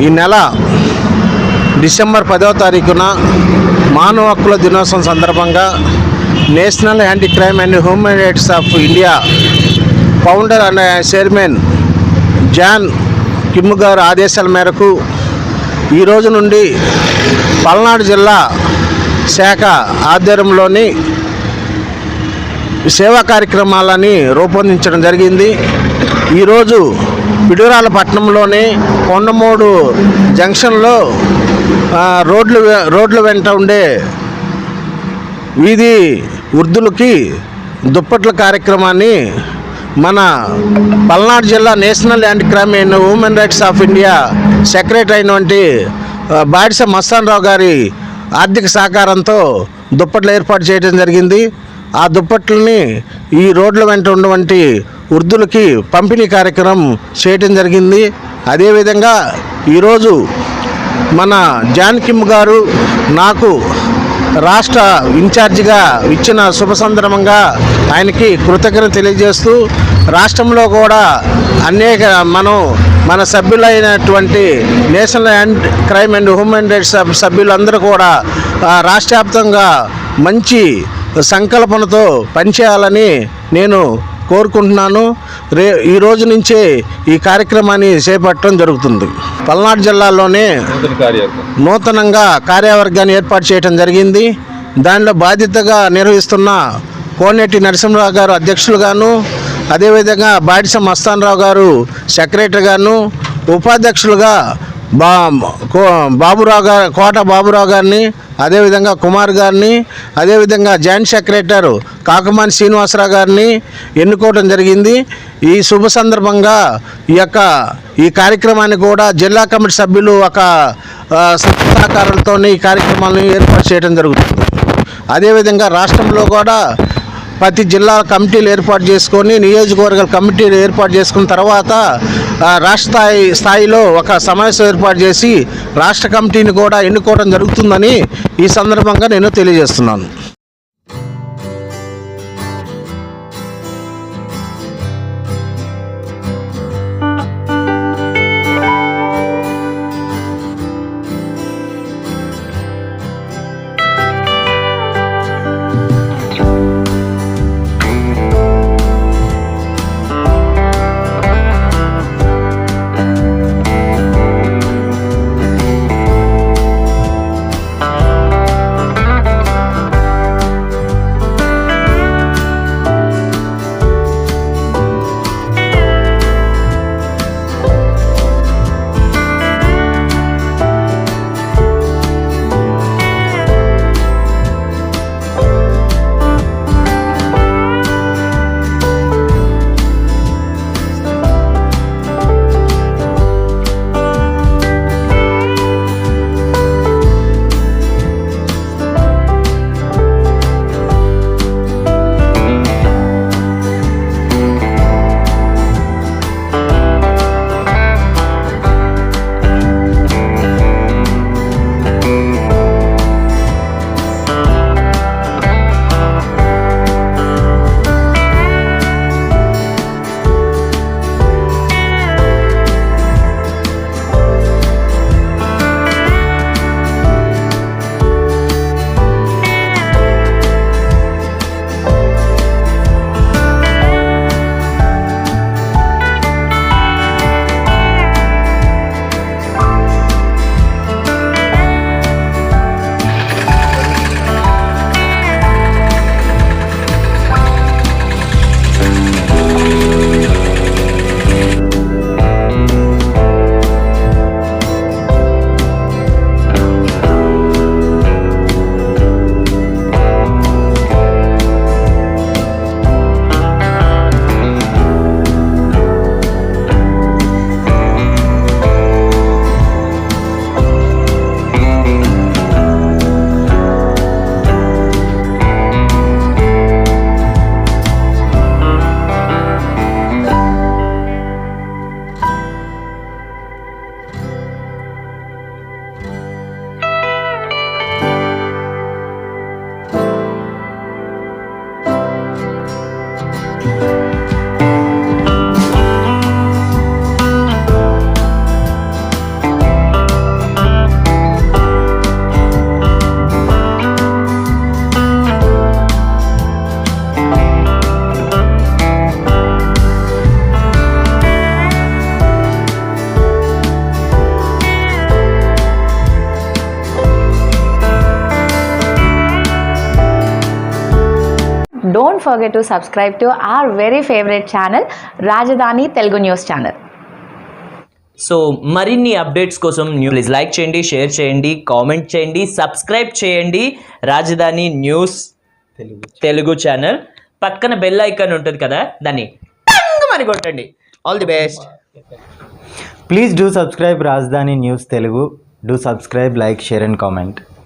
ఈ నెల డిసెంబర్ పదో తారీఖున మానవ హక్కుల దినోత్సవం సందర్భంగా national anti crime and human rights of India founder and chairman John Kim గారు ఆదేశాల మేరకు ఈ రోజు నుండి పల్నాడు జిల్లా శాఖ ఆధ్వర్యంలోని సేవా కార్యక్రమాలని రూపొందించడం జరిగింది. ఈరోజు పిడుగురాల పట్టణంలోని కొండమూడు జంక్షన్లో రోడ్లు రోడ్ల వెంట ఉండే వీధి వృద్ధులకి దుప్పట్ల కార్యక్రమాన్ని మన పల్నాడు జిల్లా national anti crime and human rights of India secretary అయినటువంటి బాడిస మస్తాన్ రావు గారి ఆర్థిక సహకారంతో దుప్పట్లు ఏర్పాటు చేయడం జరిగింది. ఆ దుప్పట్లని ఈ రోడ్ల వెంట ఉన్నటువంటి వృద్ధులకి పంపిణీ కార్యక్రమం చేయటం జరిగింది. అదేవిధంగా ఈరోజు మన జాన్కిమ్ గారు నాకు రాష్ట్ర ఇన్ఛార్జిగా ఇచ్చిన శుభ సందర్భంగా ఆయనకి కృతజ్ఞత తెలియజేస్తూ రాష్ట్రంలో కూడా అనేక మనం మన సభ్యులైనటువంటి national and crime and human rights సభ్యులందరూ కూడా రాష్ట్ర వ్యాప్తంగా మంచి సంకల్పనతో పనిచేయాలని నేను కోరుకుంటున్నాను. రే ఈ రోజు నుంచే ఈ కార్యక్రమాన్ని చేపట్టడం జరుగుతుంది. పల్నాడు జిల్లాలోనే నూతనంగా కార్యవర్గాన్ని ఏర్పాటు చేయడం జరిగింది. దానిలో బాధ్యతగా నిర్వహిస్తున్న కోనేటి నరసింహరావు గారు అధ్యక్షులుగాను అదేవిధంగా బాడిస మస్తానరావు గారు సెక్రటరీగాను ఉపాధ్యక్షులుగా బా కో బాబురావు గారు కోట బాబురావు గారిని అదేవిధంగా కుమార్ గారిని అదేవిధంగా జాయింట్ సెక్రటరీ కాకమాని శ్రీనివాసరావు గారిని ఎన్నుకోవడం జరిగింది. ఈ శుభ సందర్భంగా ఈ యొక్క ఈ కార్యక్రమాన్ని కూడా జిల్లా కమిటీ సభ్యులు ఒక ఆ, సహకారంతో ఈ కార్యక్రమాలను ఏర్పాటు చేయడం జరుగుతుంది. అదేవిధంగా రాష్ట్రంలో కూడా ప్రతి జిల్లా కమిటీలు ఏర్పాటు చేసుకొని నియోజకవర్గాల కమిటీలు ఏర్పాటు చేసుకున్న తర్వాత రాష్ట్ర స్థాయి స్థాయిలో ఒక సమావేశం ఏర్పాటు చేసి రాష్ట్ర కమిటీని కూడా ఎన్నుకోవడం జరుగుతుందని ఈ సందర్భంగా నేను తెలియజేస్తున్నాను. Don't forget to subscribe to our very favourite channel Rajdhani Telugu news channel so మరిన్ని అప్డేట్స్ కోసం న్యూ ప్లీజ్ లైక్ చేయండి షేర్ చేయండి కామెంట్ చేయండి సబ్స్క్రైబ్ చేయండి రాజధాని న్యూస్ తెలుగు ఛానల్ పక్కన బెల్ ఐకాన్ ఉంటుంది కదా దాన్ని మరి కొట్టండి. All the best please do subscribe Rajdhani news Telugu do subscribe like share and comment